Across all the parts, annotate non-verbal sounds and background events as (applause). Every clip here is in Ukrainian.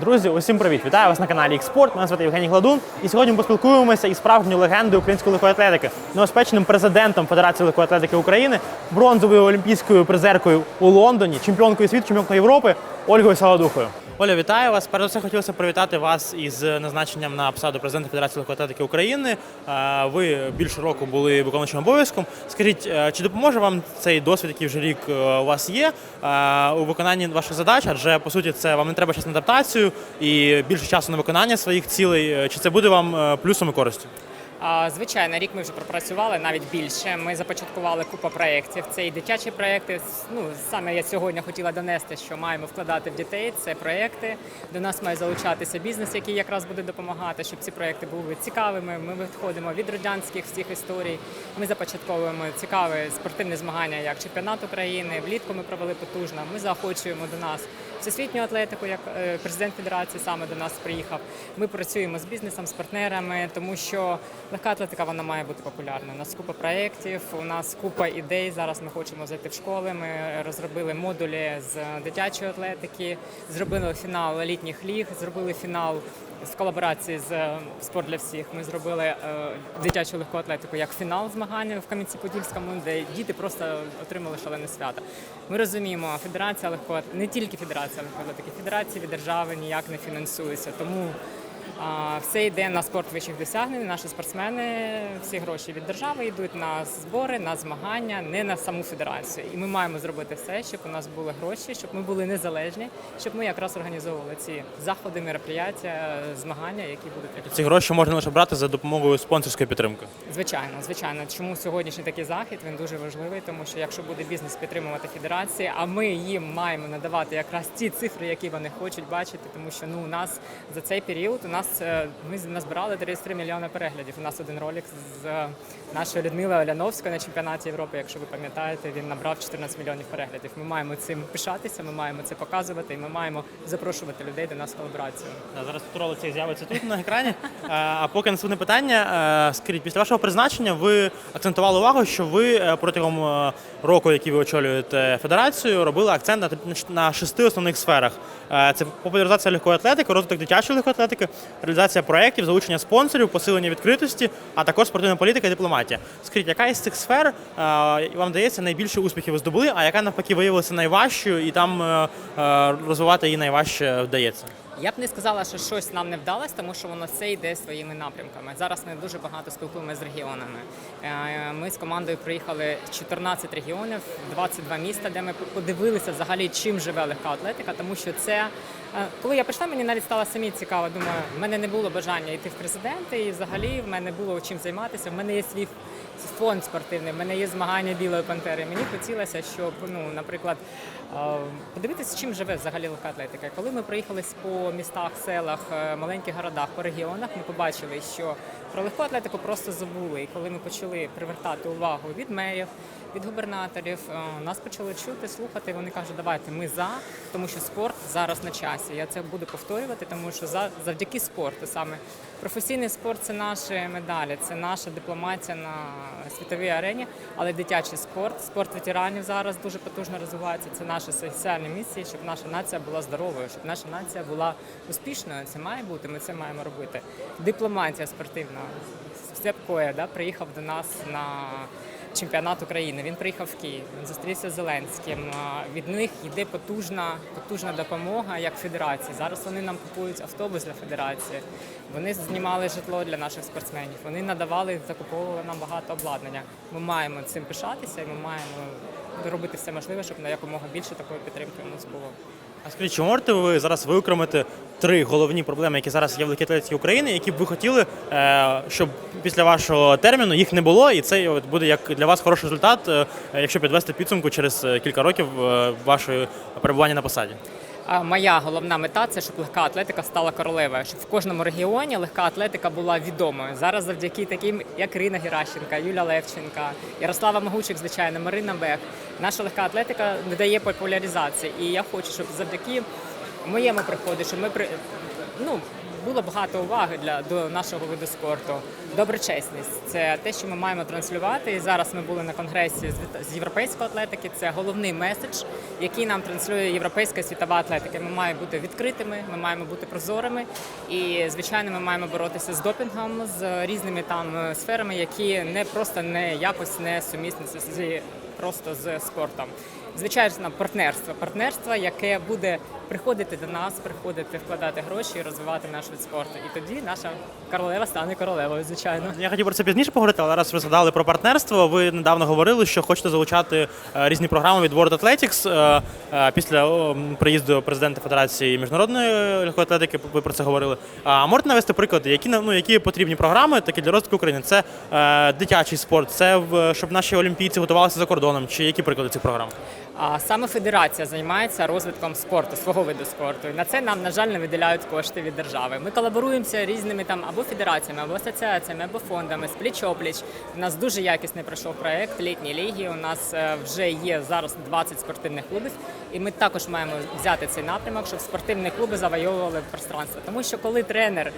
Друзі, усім привіт! Вітаю вас на каналі Експорт. Мене звати Євгеній Гладун. І сьогодні ми поспілкуємося із справжньою легендою української легкої атлетики, новоспеченим президентом Федерації легкої атлетики України, бронзовою олімпійською призеркою у Лондоні, чемпіонкою світу, чемпіонкою Європи Ольгою Саладухою. Оля, вітаю вас. Перш за все хотілося привітати вас із назначенням на посаду президента Федерації легкої атлетики України. Ви більше року були виконуючим обов'язком. Скажіть, е, чи допоможе вам цей досвід, який вже рік е, у вас є, е, у виконанні ваших задач? Адже по суті, це вам не треба час на адаптацію і більше часу на виконання своїх цілей. Чи це буде вам плюсом і користю? Звичайно, рік ми вже пропрацювали навіть більше. Ми започаткували купу проєктів. Це і дитячі проєкти. Ну саме я сьогодні хотіла донести, що маємо вкладати в дітей. Це проєкти. До нас має залучатися бізнес, який якраз буде допомагати, щоб ці проєкти були цікавими. Ми відходимо від радянських всіх історій. Ми започатковуємо цікаве спортивне змагання, як чемпіонат України. Влітку ми провели потужно. Ми заохочуємо до нас всесвітню атлетику, як е, президент федерації саме до нас приїхав. Ми працюємо з бізнесом, з партнерами, тому що легка атлетика вона має бути популярною. У нас купа проєктів, у нас купа ідей. Зараз ми хочемо зайти в школи. Ми розробили модулі з дитячої атлетики, зробили фінал літніх ліг, зробили фінал. В колаборації з е, спорт для всіх ми зробили е, дитячу легку атлетику як фінал змагання в Кам'янці-Подільському, де діти просто отримали шалене свято. Ми розуміємо, федерація легкоатлетики, не тільки федерація легкоатлетики, федерації від держави ніяк не фінансуються. Тому все йде на спорт вищих досягнень. Наші спортсмени, всі гроші від держави йдуть на збори, на змагання, не на саму федерацію. І ми маємо зробити все, щоб у нас були гроші, щоб ми були незалежні, щоб ми якраз організовували ці заходи, мероприятия, змагання, які будуть Ці гроші можна лише брати за допомогою спонсорської підтримки. Звичайно, звичайно. Чому сьогоднішній такий захід він дуже важливий, тому що якщо буде бізнес підтримувати федерації, а ми їм маємо надавати якраз ті цифри, які вони хочуть бачити, тому що ну у нас за цей період у нас е, ми назбирали 33 мільйони переглядів. У нас один ролик з е, нашою Людмилою Оляновською на чемпіонаті Європи. Якщо ви пам'ятаєте, він набрав 14 мільйонів переглядів. Ми маємо цим пишатися, ми маємо це показувати, і ми маємо запрошувати людей до нас в колаборацію. Да, Зараз тут ролик цей з'явиться тут на екрані. Е, А поки наступне питання. Скажіть, після вашого призначення ви акцентували увагу, що ви протягом року, який ви очолюєте федерацію, робили акцент на, шести основних сферах: це популяризація легкої атлетики, розвиток дитячої легкої атлетики, реалізація проєктів, залучення спонсорів, посилення відкритості, а також спортивна політика і дипломатія. Скажіть, яка із цих сфер е, вам дається найбільше успіхів ви здобули, а яка навпаки виявилася найважчою, і там е, е, розвивати її найважче вдається? Я б не сказала, що щось нам не вдалося, тому що воно все йде своїми напрямками. Зараз ми дуже багато спілкуємося з регіонами. Е, Ми з командою приїхали 14 регіонів, 22 міста, де ми подивилися взагалі, чим живе легка атлетика, тому що це. е, Коли я прийшла, мені навіть стало самі цікаво. Думаю, в мене не було бажання йти в президенти, і взагалі в мене було чим займатися. В мене є свій фонд спортивний, в мене є змагання білої пантери. Мені хотілося, щоб ну, наприклад, е, подивитися, чим живе взагалі легка атлетика. Коли ми проїхали по містах, селах, е, маленьких городах, по регіонах, ми побачили, що про легку атлетику просто забули. І коли ми почали привертати увагу від мерів, від губернаторів, е, нас почали чути, слухати. Вони кажуть, давайте ми за, тому що спорт зараз на часі. Я це буду повторювати, тому що за завдяки спорту саме професійний спорт це наші медалі, це наша дипломатія на світовій арені, але дитячий спорт, спорт ветеранів зараз дуже потужно розвивається. Це наша соціальна місія, щоб наша нація була здоровою, щоб наша нація була успішною. Це має бути. Ми це маємо робити. Дипломатія спортивна. Степкоя да, приїхав до нас на чемпіонат України. Він приїхав в Київ, він зустрівся з Зеленським. Від них йде потужна, потужна допомога як федерації. Зараз вони нам купують автобус для федерації. Вони знімали житло для наших спортсменів. Вони надавали, закуповували нам багато обладнання. Ми маємо цим пишатися, і ми маємо робити все можливе, щоб на якомога більше такої підтримки у нас було. А скажіть, чи можете ви зараз виокремити три головні проблеми, які зараз є в легкій України, які б ви хотіли, е, щоб після вашого терміну їх не було, і це буде як для вас хороший результат, е, якщо підвести підсумку через е, кілька років вашої перебування на посаді? Моя головна мета це щоб легка атлетика стала королевою, щоб в кожному регіоні легка атлетика була відомою. Зараз завдяки таким, як Ірина Геращенка, Юля Левченка, Ярослава Могучик, звичайно, Марина Бех. Наша легка атлетика не дає популяризації. І я хочу, щоб завдяки в моєму приході, що ми при ну. Було багато уваги для до нашого виду спорту. Доброчесність це те, що ми маємо транслювати. І зараз ми були на конгресі з, європейської атлетики. Це головний меседж, який нам транслює європейська світова атлетика. Ми маємо бути відкритими, ми маємо бути прозорими. І звичайно, ми маємо боротися з допінгом, з різними там е, сферами, які не просто не якось не сумісні з просто з спортом. Звичайно, партнерство. Партнерство, яке буде приходити до нас, приходити, вкладати гроші і розвивати наш вид спорту. І тоді наша королева стане королевою, звичайно. Я хотів про це пізніше поговорити, але раз ви згадали про партнерство. Ви недавно говорили, що хочете залучати е, різні програми від World Athletics е, е, після приїзду президента Федерації міжнародної легкої атлетики. Ви про це говорили. А можете навести приклади, які ну які потрібні програми такі для розвитку України? Це дитячий спорт, це щоб наші олімпійці готувалися за кордоном. Чи які приклади цих програм? А саме федерація займається розвитком спорту, свого виду спорту. І на це нам, на жаль, не виділяють кошти від держави. Ми колаборуємося різними там або федераціями, або асоціаціями, або фондами з пліч-опліч. У нас дуже якісний пройшов проект літні ліги. У нас е, вже є зараз 20 спортивних клубів, і ми також маємо взяти цей напрямок, щоб спортивні клуби завойовували пространство. Тому що коли тренер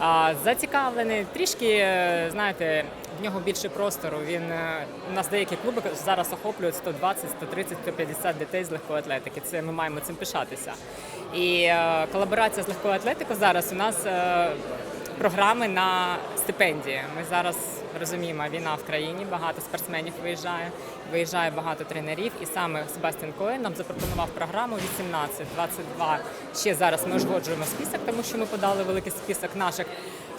а, зацікавлений, трішки е, знаєте, в нього більше простору. Він е, у нас деякі клуби зараз охоплюють 120, 130, 150 дітей з легкої атлетики. Це ми маємо цим пишатися. І е, колаборація з легкою атлетикою зараз у нас. е, Програми на стипендії. Ми зараз розуміємо, війна в країні, багато спортсменів виїжджає, виїжджає багато тренерів. І саме Себастьян Коен нам запропонував програму 18-22. Ще зараз ми узгоджуємо список, тому що ми подали великий список наших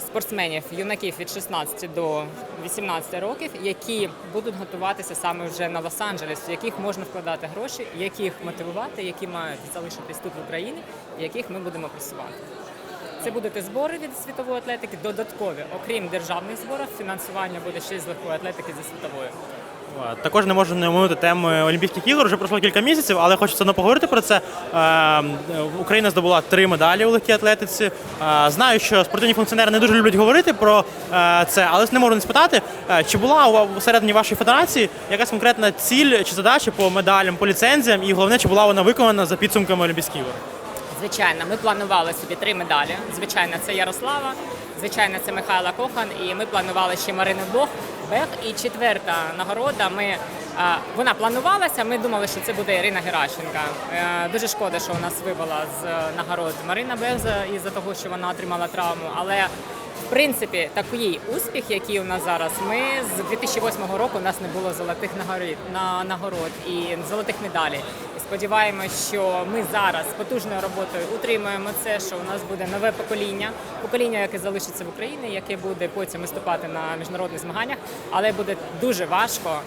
спортсменів, юнаків від 16 до 18 років, які будуть готуватися саме вже на Лос-Анджелес, в яких можна вкладати гроші, яких мотивувати, які мають залишитись тут в Україні, яких ми будемо просувати. Це будуть збори від світової атлетики, додаткові, окрім державних зборів, фінансування буде ще й з легкої атлетики зі світової. От. Також не можу не оминути теми Олімпійських ігор. Вже пройшло кілька місяців, але все одно поговорити про це. Е, Україна здобула три медалі у легкій атлетиці. Е, знаю, що спортивні функціонери не дуже люблять говорити про е, це, але не можу не спитати, е, чи була всередині вашої федерації якась конкретна ціль чи задача по медалям, по ліцензіям, і головне, чи була вона виконана за підсумками Олімпійських ігор? Звичайно, ми планували собі три медалі. Звичайно, це Ярослава, звичайно, це Михайла Кохан, і ми планували ще Марину Бог. Бех. І четверта нагорода. Ми а, вона планувалася. Ми думали, що це буде Ірина Геращенка. Е, Дуже шкода, що у нас вибула з е, нагород Марина Бех із-за того, що вона отримала травму. Але принципі, такий успіх, який у нас зараз. Ми з 2008 року у нас не було золотих нагород, на нагород і золотих медалей. Сподіваємось, що ми зараз потужною роботою утримуємо це, що у нас буде нове покоління, покоління, яке залишиться в Україні, яке буде потім виступати на міжнародних змаганнях, але буде дуже важко.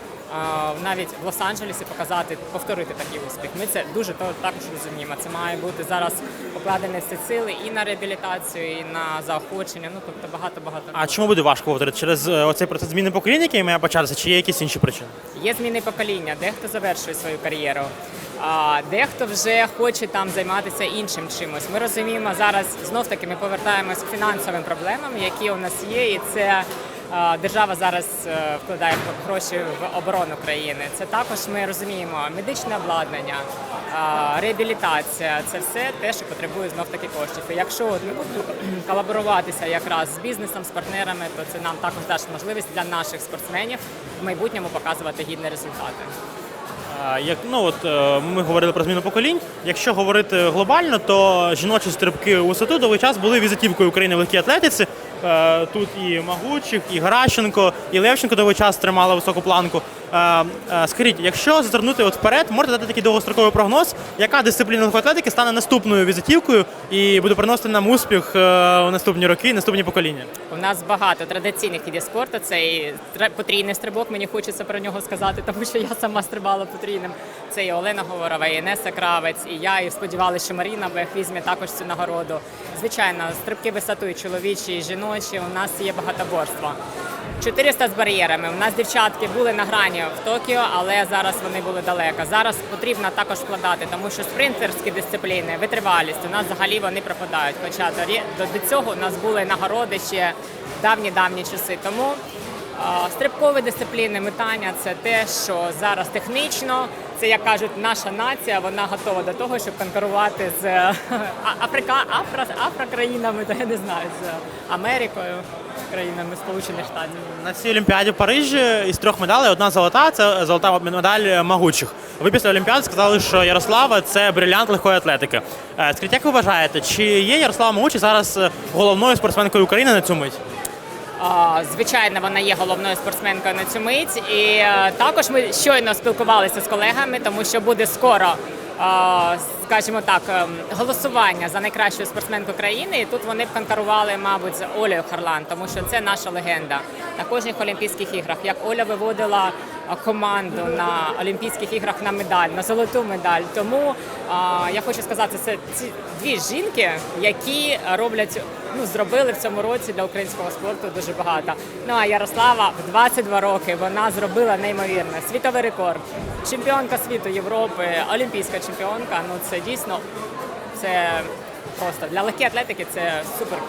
Навіть в Лос-Анджелесі показати, повторити такий успіх. Ми це дуже то- також розуміємо. Це має бути зараз покладені всі сили і на реабілітацію, і на заохочення. Ну тобто багато багато. А чому буде важко говорити? Через е, оцей процес зміни покоління, який має початися, чи є якісь інші причини? Є зміни покоління, дехто завершує свою кар'єру, а дехто вже хоче там займатися іншим чимось. Ми розуміємо зараз знов таки ми повертаємось к фінансовим проблемам, які у нас є, і це. Держава зараз е, вкладає гроші в оборону країни. Це також ми розуміємо медичне обладнання, реабілітація. Це все те, що потребує знов таки коштів. І якщо ми будемо колаборуватися якраз з бізнесом, з партнерами, то це нам також дасть можливість для наших спортсменів в майбутньому показувати гідні результати. Як ну от е, ми говорили про зміну поколінь. Якщо говорити глобально, то жіночі стрибки у висоту довгий час були візитівкою України в легкій атлетиці. Е, Тут і Магучих, і Гращенко, і Левченко довгий час тримали високу планку. Е, е, Скажіть, якщо зазирнути от вперед, можете дати такий довгостроковий прогноз, яка дисципліна легкої атлетики стане наступною візитівкою і буде приносити нам успіх у наступні роки, наступні покоління? У нас багато традиційних видів спорту. Це і потрійний стрибок. Мені хочеться про нього сказати, (laughs) тому що я сама стрибала потрійним. Це і Олена Говорова, і Інеса Кравець, і я. І сподівалася, що Маріна Бех візьме також цю нагороду. Звичайно, стрибки висотою чоловічі і жіночі. У нас є багатоборство. 400 з бар'єрами. У нас дівчатки були на грані в Токіо, але зараз вони були далеко. Зараз потрібно також вкладати, тому що спринтерські дисципліни, витривалість у нас взагалі вони пропадають. Хоча до, цього у нас були нагороди ще давні-давні часи. Тому Стрибкові дисципліни, метання це те, що зараз технічно, це як кажуть, наша нація, вона готова до того, щоб конкурувати з е, (laughs) Африка, Афра, Афрокраїнами, то я не знаю, з Америкою, країнами Сполучених Штатів. На цій Олімпіаді в Парижі із трьох медалей одна золота це золота медаль могучих. Ви після Олімпіади сказали, що Ярослава це брилянт легкої атлетики. Е, Скажіть, як ви вважаєте, чи є Ярослава Могучий зараз е, головною спортсменкою України на цю мить? Звичайно, вона є головною спортсменкою на цю мить. І е, також ми щойно спілкувалися з колегами, тому що буде скоро, а, скажімо так, ем, голосування за найкращу спортсменку країни. І тут вони конкурували, мабуть, з Олею Харлан, тому що це наша легенда на кожних Олімпійських іграх. Як Оля виводила команду на Олімпійських іграх на медаль, на золоту медаль. Тому а, я хочу сказати, це ці дві жінки, які роблять, ну зробили в цьому році для українського спорту дуже багато. Ну а Ярослава в 22 роки вона зробила неймовірне світовий рекорд, чемпіонка світу Європи, олімпійська чемпіонка. Ну це дійсно це просто для легкої атлетики це супер.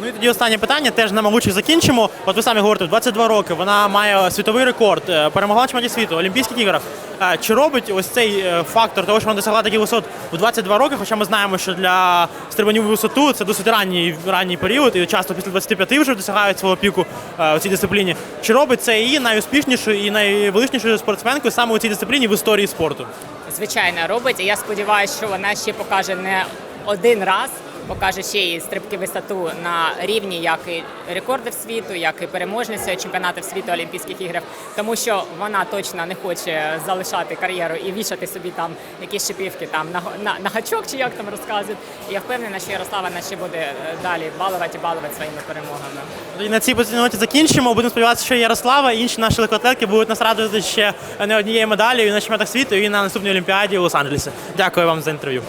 Ну і тоді останнє питання, теж на могучих закінчимо. От ви самі говорите, в 22 роки вона має світовий рекорд, е, перемогла на чемпіонаті світу, Олімпійських іграх. Чи робить ось цей е, фактор того, що вона досягла таких висот у 22 роки? Хоча ми знаємо, що для стрибанів висоту це досить ранній ранній період, і часто після 25 вже досягають свого піку е, у цій дисципліні. Чи робить це її найуспішнішою і найвеличнішою спортсменкою саме у цій дисципліні в історії спорту? звичайно робить. І я сподіваюся, що вона ще покаже не один раз. Покаже ще і стрибки висоту на рівні, як і рекордів світу, як і переможниця чемпіонатів світу Олімпійських ігрів, тому що вона точно не хоче залишати кар'єру і вішати собі там якісь шипівки там на, на, на гачок, чи як там розказують. Я впевнена, що Ярослава ще буде е, далі балувати і балувати своїми перемогами. І на цій позитивній закінчимо. Будемо сподіватися, що Ярослава і інші наші легкоатлетки будуть нас радувати ще не однією медаллю і на чемпіонатах світу, і на наступній Олімпіаді у Лос-Анджелесі. Дякую вам за інтерв'ю.